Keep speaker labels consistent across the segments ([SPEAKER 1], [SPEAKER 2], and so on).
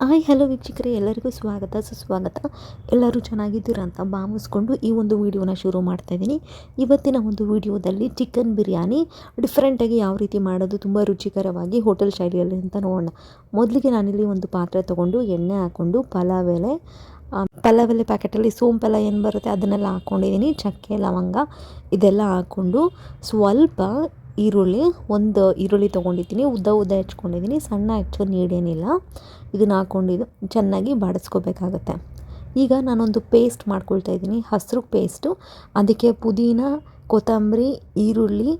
[SPEAKER 1] Hi, hello ವೀಕ್ಷಕರೇ, ಎಲ್ಲರಿಗೂ ಸ್ವಾಗತ, ಸುಸ್ವಾಗತ. ಎಲ್ಲರೂ ಚೆನ್ನಾಗಿದ್ದೀರಾ ಅಂತ ಭಾವಿಸ್ಕೊಂಡು ಈ ಒಂದು ವಿಡಿಯೋನ ಶುರು ಮಾಡ್ತಾ ಇದ್ದೀನಿ. ಇವತ್ತಿನ ಒಂದು ವಿಡಿಯೋದಲ್ಲಿ ಚಿಕನ್ ಬಿರಿಯಾನಿ ಡಿಫ್ರೆಂಟಾಗಿ ಯಾವ ರೀತಿ ಮಾಡೋದು ತುಂಬ ರುಚಿಕರವಾಗಿ ಹೋಟೆಲ್ ಶೈಲಿಯಲ್ಲಿ ಅಂತ ನೋಡೋಣ. ಮೊದಲಿಗೆ ನಾನಿಲ್ಲಿ ಒಂದು ಪಾತ್ರೆ ತೊಗೊಂಡು, ಎಣ್ಣೆ ಹಾಕ್ಕೊಂಡು ಪಲಾವ್ ಎಲೆ ಪಲಾವ್ ಎಲೆ ಪ್ಯಾಕೆಟಲ್ಲಿ ಸೋಂಪೆಲ್ಲ ಏನು ಬರುತ್ತೆ ಅದನ್ನೆಲ್ಲ ಹಾಕ್ಕೊಂಡಿದ್ದೀನಿ. ಚಕ್ಕೆ, ಲವಂಗ, ಇದೆಲ್ಲ ಹಾಕ್ಕೊಂಡು ಸ್ವಲ್ಪ ಈರುಳ್ಳಿ, ಒಂದು ಈರುಳ್ಳಿ ತೊಗೊಂಡಿದ್ದೀನಿ, ಉದ್ದ ಉದ್ದ ಹೆಚ್ಕೊಂಡಿದ್ದೀನಿ, ಸಣ್ಣ ಹೆಚ್ಚು ನೀಡೇನಿಲ್ಲ. ಇದನ್ನು ಹಾಕ್ಕೊಂಡಿದ್ದು ಚೆನ್ನಾಗಿ ಬಾಡಿಸ್ಕೋಬೇಕಾಗತ್ತೆ. ಈಗ ನಾನೊಂದು ಪೇಸ್ಟ್ ಮಾಡ್ಕೊಳ್ತಾ ಇದ್ದೀನಿ, ಹಸಿರು ಪೇಸ್ಟು ಅದಕ್ಕೆ ಪುದೀನ, ಕೊತ್ತಂಬರಿ, ಈರುಳ್ಳಿ,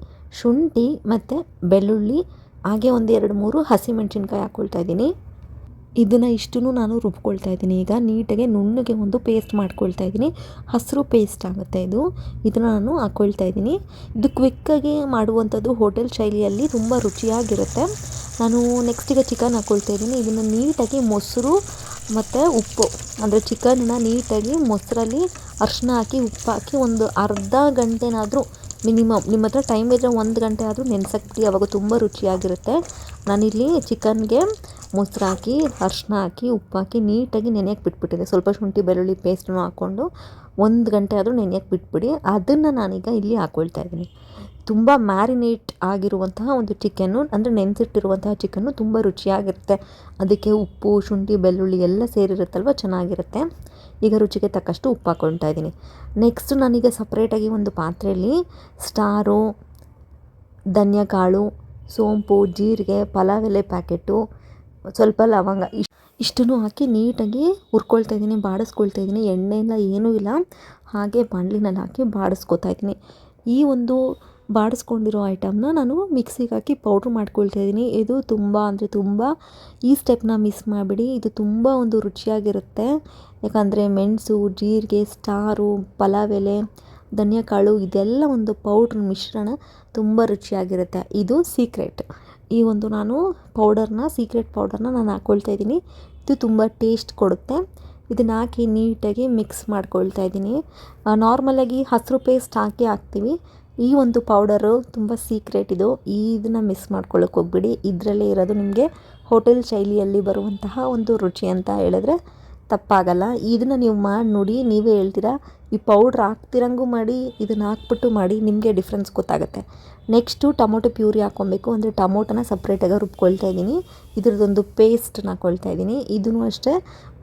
[SPEAKER 1] ಶುಂಠಿ ಮತ್ತು ಬೆಳ್ಳುಳ್ಳಿ, ಹಾಗೆ ಒಂದು ಎರಡು ಮೂರು ಹಸಿಮೆಣ್ಸಿನ್ಕಾಯಿ ಹಾಕ್ಕೊಳ್ತಾ ಇದ್ದೀನಿ. ಇದನ್ನು ಇಷ್ಟನ್ನು ನಾನು ರುಬ್ಕೊಳ್ತಾ ಇದ್ದೀನಿ. ಈಗ ನೀಟಾಗಿ ನುಣ್ಣಗೆ ಒಂದು ಪೇಸ್ಟ್ ಮಾಡ್ಕೊಳ್ತಾ ಇದ್ದೀನಿ. ಹಸಿರು ಪೇಸ್ಟ್ ಆಗುತ್ತೆ ಇದು. ಇದನ್ನು ನಾನು ಹಾಕ್ಕೊಳ್ತಾ ಇದ್ದೀನಿ. ಇದು ಕ್ವಿಕ್ಕಾಗಿ ಮಾಡುವಂಥದ್ದು ಹೋಟೆಲ್ ಶೈಲಿಯಲ್ಲಿ ತುಂಬ ರುಚಿಯಾಗಿರುತ್ತೆ. ನಾನು ನೆಕ್ಸ್ಟ್ ಈಗ ಚಿಕನ್ ಹಾಕ್ಕೊಳ್ತಾ ಇದ್ದೀನಿ. ಇದನ್ನು ನೀಟಾಗಿ ಮೊಸರು ಮತ್ತು ಉಪ್ಪು, ಅಂದರೆ ಚಿಕನ್ನ ನೀಟಾಗಿ ಮೊಸರಲ್ಲಿ ಅರಿಶಿನ ಹಾಕಿ, ಉಪ್ಪು ಹಾಕಿ ಒಂದು ಅರ್ಧ ಗಂಟೆನಾದರೂ ಮಿನಿಮಮ್, ನಿಮ್ಮ ಹತ್ರ ಟೈಮ್ ಇದ್ದರೆ ಒಂದು ಗಂಟೆ ಆದರೂ ನೆನ್ಸಕ್ತಿ, ಅವಾಗ ತುಂಬ ರುಚಿಯಾಗಿರುತ್ತೆ. ನಾನಿಲ್ಲಿ ಚಿಕನ್ಗೆ ಮೊಸರು ಹಾಕಿ, ಅರಿಶಿನ ಹಾಕಿ, ಉಪ್ಪು ಹಾಕಿ ನೀಟಾಗಿ ನೆನೆಯಕ್ಕೆ ಬಿಟ್ಬಿಟ್ಟಿದೆ ಸ್ವಲ್ಪ ಶುಂಠಿ, ಬೆಳ್ಳುಳ್ಳಿ ಪೇಸ್ಟನ್ನು ಹಾಕ್ಕೊಂಡು ಒಂದು ಗಂಟೆ ಆದರೂ ನೆನೆಯಕ್ಕೆ ಬಿಟ್ಬಿಡಿ. ಅದನ್ನು ನಾನೀಗ ಇಲ್ಲಿ ಹಾಕ್ಕೊಳ್ತಾ ಇದ್ದೀನಿ. ತುಂಬ ಮ್ಯಾರಿನೇಟ್ ಆಗಿರುವಂತಹ ಒಂದು ಚಿಕನ್ನು ಅಂದರೆ ನೆನೆಸಿಟ್ಟಿರುವಂತಹ ಚಿಕನ್ನು ತುಂಬ ರುಚಿಯಾಗಿರುತ್ತೆ. ಅದಕ್ಕೆ ಉಪ್ಪು, ಶುಂಠಿ, ಬೆಳ್ಳುಳ್ಳಿ ಎಲ್ಲ ಸೇರಿರುತ್ತಲ್ವ, ಚೆನ್ನಾಗಿರುತ್ತೆ. ಈಗ ರುಚಿಗೆ ತಕ್ಕಷ್ಟು ಉಪ್ಪು ಹಾಕ್ಕೊಳ್ತಾ ಇದ್ದೀನಿ. ನೆಕ್ಸ್ಟ್ ನಾನೀಗ ಸಪ್ರೇಟಾಗಿ ಒಂದು ಪಾತ್ರೆಯಲ್ಲಿ ಸ್ಟಾರು ಧನ್ಯಕಾಳು ಸೋಂಪು, ಜೀರಿಗೆ, ಪಲಾವ್ ಎಲೆ ಪ್ಯಾಕೆಟು ಸ್ವಲ್ಪ ಲವಂಗ ಇಷ್ಟು ಇಷ್ಟನ್ನು ಹಾಕಿ ನೀಟಾಗಿ ಹುರ್ಕೊಳ್ತಾ ಇದ್ದೀನಿ, ಬಾಡಿಸ್ಕೊಳ್ತಾ ಇದ್ದೀನಿ. ಎಣ್ಣೆ ಏನೂ ಇಲ್ಲ. ಹಾಗೆ ಬಾಣಲಿನಲ್ಲಿ ಹಾಕಿ ಬಾಡಿಸ್ಕೊತಾ ಇದ್ದೀನಿ. ಈ ಒಂದು ಬಾಡಿಸ್ಕೊಂಡಿರೋ ಐಟಮ್ನ ನಾನು ಮಿಕ್ಸಿಗೆ ಹಾಕಿ ಪೌಡ್ರ್ ಮಾಡ್ಕೊಳ್ತಾ ಇದ್ದೀನಿ. ಇದು ತುಂಬ ಅಂದರೆ ತುಂಬ ಈ ಸ್ಟೆಪ್ನ ಮಿಸ್ ಮಾಡಿಬಿಡಿ. ಇದು ತುಂಬ ಒಂದು ರುಚಿಯಾಗಿರುತ್ತೆ. ಯಾಕಂದರೆ ಮೆಣಸು, ಜೀರಿಗೆ ಸ್ಟಾರು ಪಲಾವ್ ಎಲೆ ಧನಿಯಾಕಾಳು ಇದೆಲ್ಲ ಒಂದು ಪೌಡ್ರ್ ಮಿಶ್ರಣ ತುಂಬ ರುಚಿಯಾಗಿರುತ್ತೆ. ಇದು ಸೀಕ್ರೆಟ್. ಈ ಒಂದು ನಾನು ಪೌಡರ್ನ, ಸೀಕ್ರೆಟ್ ಪೌಡರ್ನ ನಾನು ಹಾಕ್ಕೊಳ್ತಾ ಇದ್ದೀನಿ. ಇದು ತುಂಬ ಟೇಸ್ಟ್ ಕೊಡುತ್ತೆ. ಇದನ್ನು ಹಾಕಿ ನೀಟಾಗಿ ಮಿಕ್ಸ್ ಮಾಡ್ಕೊಳ್ತಾ ಇದ್ದೀನಿ. ನಾರ್ಮಲಾಗಿ ಹಸಿರು ಪೇಸ್ಟ್ ಹಾಕಿ ಹಾಕ್ತೀವಿ. ಈ ಒಂದು ಪೌಡರು ತುಂಬ ಸೀಕ್ರೆಟ್ ಇದು. ಇದನ್ನು ಮಿಸ್ ಮಾಡ್ಕೊಳ್ಳೋಕೆ ಹೋಗ್ಬಿಡಿ. ಇದರಲ್ಲೇ ಇರೋದು ನಿಮಗೆ ಹೋಟೆಲ್ ಶೈಲಿಯಲ್ಲಿ ಬರುವಂತಹ ಒಂದು ರುಚಿ ಅಂತ ಹೇಳಿದ್ರೆ ತಪ್ಪಾಗಲ್ಲ. ಇದನ್ನು ನೀವು ಮಾಡಿ ನೋಡಿ, ನೀವೇ ಹೇಳ್ತೀರಾ, ಈ ಪೌಡ್ರ್ ಹಾಕ್ತಿರಂಗೂ ಮಾಡಿ, ಇದನ್ನು ಹಾಕ್ಬಿಟ್ಟು ಮಾಡಿ ನಿಮಗೆ ಡಿಫ್ರೆನ್ಸ್ ಗೊತ್ತಾಗುತ್ತೆ. ನೆಕ್ಸ್ಟು ಟೊಮೊಟೊ ಪ್ಯೂರಿ ಹಾಕ್ಕೊಬೇಕು. ಅಂದರೆ ಟೊಮೊಟೊನ ಸಪ್ರೇಟಾಗಿ ರುಬ್ಕೊಳ್ತಾ ಇದ್ದೀನಿ. ಇದ್ರದ್ದೊಂದು ಪೇಸ್ಟ್ನ ಹಾಕ್ಕೊಳ್ತಾ ಇದ್ದೀನಿ. ಇದೂ ಅಷ್ಟೇ,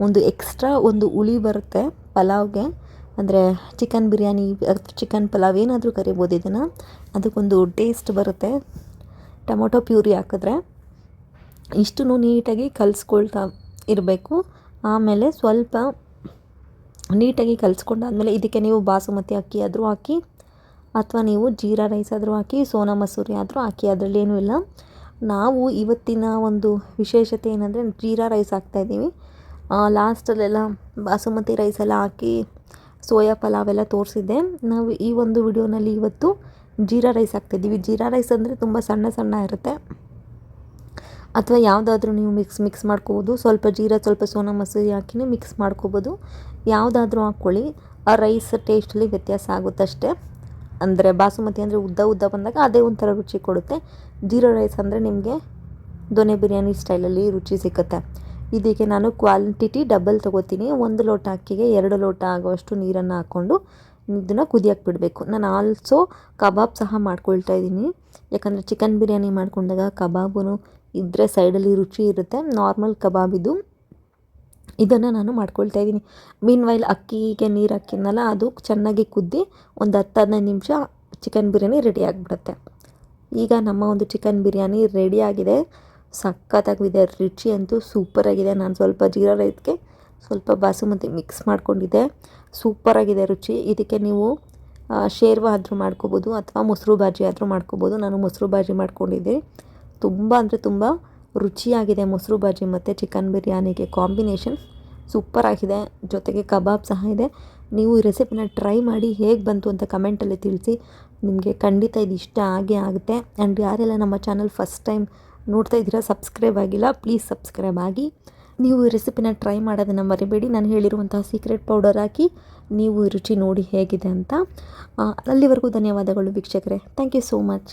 [SPEAKER 1] ಒಂದು ಎಕ್ಸ್ಟ್ರಾ ಒಂದು ಹುಳಿ ಬರುತ್ತೆ ಪಲಾವ್ಗೆ. ಅಂದರೆ ಚಿಕನ್ ಬಿರಿಯಾನಿ ಚಿಕನ್ ಪಲಾವ್ ಏನಾದರೂ ಕರಿಬೋದು ಇದನ್ನು. ಅದಕ್ಕೊಂದು ಟೇಸ್ಟ್ ಬರುತ್ತೆ. ಟೊಮೊಟೊ ಪ್ಯೂರಿ ಹಾಕಿದ್ರೆ ಇಷ್ಟನ್ನು ನೀಟಾಗಿ ಕಲಿಸ್ಕೊಳ್ತಾ ಇರಬೇಕು. ಆಮೇಲೆ ಸ್ವಲ್ಪ ನೀಟಾಗಿ ಕಲಿಸ್ಕೊಂಡಾದ್ಮೇಲೆ ಇದಕ್ಕೆ ನೀವು ಬಾಸುಮತಿ ಅಕ್ಕಿ ಆದರೂ ಹಾಕಿ, ಅಥವಾ ನೀವು ಜೀರಾ ರೈಸ್ ಆದರೂ ಹಾಕಿ, ಸೋನಾ ಮಸೂರಿ ಆದರೂ ಹಾಕಿ, ಅದರಲ್ಲಿ ಏನೂ ಇಲ್ಲ. ನಾವು ಇವತ್ತಿನ ಒಂದು ವಿಶೇಷತೆ ಏನಂದರೆ ಜೀರಾ ರೈಸ್ ಹಾಕ್ತಾಯಿದ್ದೀವಿ ಲಾಸ್ಟಲ್ಲೆಲ್ಲ ಬಾಸುಮತಿ ರೈಸ್ ಎಲ್ಲ ಹಾಕಿ ಸೋಯಾ ಪಲಾವ್ ಎಲ್ಲ ತೋರಿಸಿದ್ದೆ. ನಾವು ಈ ಒಂದು ವಿಡಿಯೋನಲ್ಲಿ ಇವತ್ತು ಜೀರಾ ರೈಸ್ ಹಾಕ್ತಿದ್ದೀವಿ. ಜೀರಾ ರೈಸ್ ಅಂದರೆ ತುಂಬ ಸಣ್ಣ ಸಣ್ಣ ಇರುತ್ತೆ. ಅಥವಾ ಯಾವುದಾದ್ರೂ ನೀವು ಮಿಕ್ಸ್ ಮಿಕ್ಸ್ ಮಾಡ್ಕೋಬೋದು. ಸ್ವಲ್ಪ ಜೀರಾ, ಸ್ವಲ್ಪ ಸೋನಾ ಮಸೂರಿ ಹಾಕಿನೂ ಮಿಕ್ಸ್ ಮಾಡ್ಕೋಬೋದು. ಯಾವುದಾದ್ರೂ ಹಾಕ್ಕೊಳ್ಳಿ. ಆ ರೈಸ್ ಟೇಸ್ಟಲ್ಲಿ ವ್ಯತ್ಯಾಸ ಆಗುತ್ತಷ್ಟೇ ಅಂದರೆ ಬಾಸುಮತಿ ಅಂದರೆ ಉದ್ದ ಉದ್ದ ಬಂದಾಗ ಅದೇ ಒಂಥರ ರುಚಿ ಕೊಡುತ್ತೆ. ಜೀರಾ ರೈಸ್ ಅಂದರೆ ನಿಮಗೆ ದೊನೆ ಬಿರಿಯಾನಿ ಸ್ಟೈಲಲ್ಲಿ ರುಚಿ ಸಿಕ್ಕುತ್ತೆ ಇದಕ್ಕೆ ನಾನು ಕ್ವಾಂಟಿಟಿ ಡಬಲ್ ತೊಗೋತೀನಿ. ಒಂದು ಲೋಟ ಅಕ್ಕಿಗೆ ಎರಡು ಲೋಟ ಆಗುವಷ್ಟು ನೀರನ್ನು ಹಾಕ್ಕೊಂಡು ಇದನ್ನು ಕುದಿಯಕ್ಕೆ ಬಿಡಬೇಕು. ನಾನು ಆಲ್ಸೋ ಕಬಾಬ್ ಸಹ ಮಾಡ್ಕೊಳ್ತಾ ಇದ್ದೀನಿ ಯಾಕಂದರೆ ಚಿಕನ್ ಬಿರಿಯಾನಿ ಮಾಡ್ಕೊಂಡಾಗ ಕಬಾಬು ಇದ್ದರೆ ಸೈಡಲ್ಲಿ ರುಚಿ ಇರುತ್ತೆ. ನಾರ್ಮಲ್ ಕಬಾಬ್ ಇದು. ಇದನ್ನು ನಾನು ಮಾಡ್ಕೊಳ್ತಾ ಇದ್ದೀನಿ ಮೀನ್ ವೈಲ್ ಅಕ್ಕಿಗೆ ನೀರು ಹಾಕಿದ್ನಲ್ಲ, ಅದು ಚೆನ್ನಾಗಿ ಕುದ್ದಿ ಒಂದು ಹತ್ತು ಹದಿನೈದು ನಿಮಿಷ ಚಿಕನ್ ಬಿರಿಯಾನಿ ರೆಡಿ ಆಗಿಬಿಡುತ್ತೆ. ಈಗ ನಮ್ಮ ಒಂದು ಚಿಕನ್ ಬಿರಿಯಾನಿ ರೆಡಿ ಆಗಿದೆ. ಸಖತ್ತಾಗಿದೆ ರುಚಿ ಅಂತೂ ಸೂಪರಾಗಿದೆ. ನಾನು ಸ್ವಲ್ಪ ಜೀರಾ ರೈಸ್ಗೆ ಸ್ವಲ್ಪ ಬಾಸುಮತಿ ಮಿಕ್ಸ್ ಮಾಡ್ಕೊಂಡಿದ್ದೆ. ಸೂಪರಾಗಿದೆ ರುಚಿ. ಇದಕ್ಕೆ ನೀವು ಶೇರ್ವ ಆದರೂ ಮಾಡ್ಕೋಬೋದು ಅಥವಾ ಮೊಸರು ಬಾಜಿ ಆದರೂ ಮಾಡ್ಕೋಬೋದು. ನಾನು ಮೊಸರು ಬಾಜಿ ಮಾಡ್ಕೊಂಡಿದ್ದೆ. ತುಂಬ ಅಂದರೆ ತುಂಬ ರುಚಿಯಾಗಿದೆ ಮೊಸರು ಬಾಜಿ ಮತ್ತು ಚಿಕನ್ ಬಿರಿಯಾನಿಗೆ ಕಾಂಬಿನೇಷನ್. ಸೂಪರಾಗಿದೆ. ಜೊತೆಗೆ ಕಬಾಬ್ ಸಹ ಇದೆ. ನೀವು ಈ ರೆಸಿಪಿನ ಟ್ರೈ ಮಾಡಿ ಹೇಗೆ ಬಂತು ಅಂತ ಕಮೆಂಟಲ್ಲಿ ತಿಳಿಸಿ. ನಿಮಗೆ ಖಂಡಿತ ಇದು ಇಷ್ಟ ಆಗೇ ಆಗುತ್ತೆ. ಆ್ಯಂಡ್ ಯಾರೆಲ್ಲ ನಮ್ಮ ಚಾನಲ್ ಫಸ್ಟ್ ಟೈಮ್ ನೋಡ್ತಾ ಇದ್ದೀರಾ ಸಬ್ಸ್ಕ್ರೈಬ್ ಆಗಿಲ್ಲ ಪ್ಲೀಸ್ ಸಬ್ಸ್ಕ್ರೈಬ್ ಆಗಿ. ನೀವು ರೆಸಿಪಿನ ಟ್ರೈ ಮಾಡೋದನ್ನು ಮರಿಬೇಡಿ. ನಾನು ಹೇಳಿರುವಂತಹ ಸೀಕ್ರೆಟ್ ಪೌಡರ್ ಹಾಕಿ ನೀವು ರುಚಿ ನೋಡಿ ಹೇಗಿದೆ ಅಂತ. ಅಲ್ಲಿವರೆಗೂ ಧನ್ಯವಾದಗಳು ವೀಕ್ಷಕರೇ. Thank you so much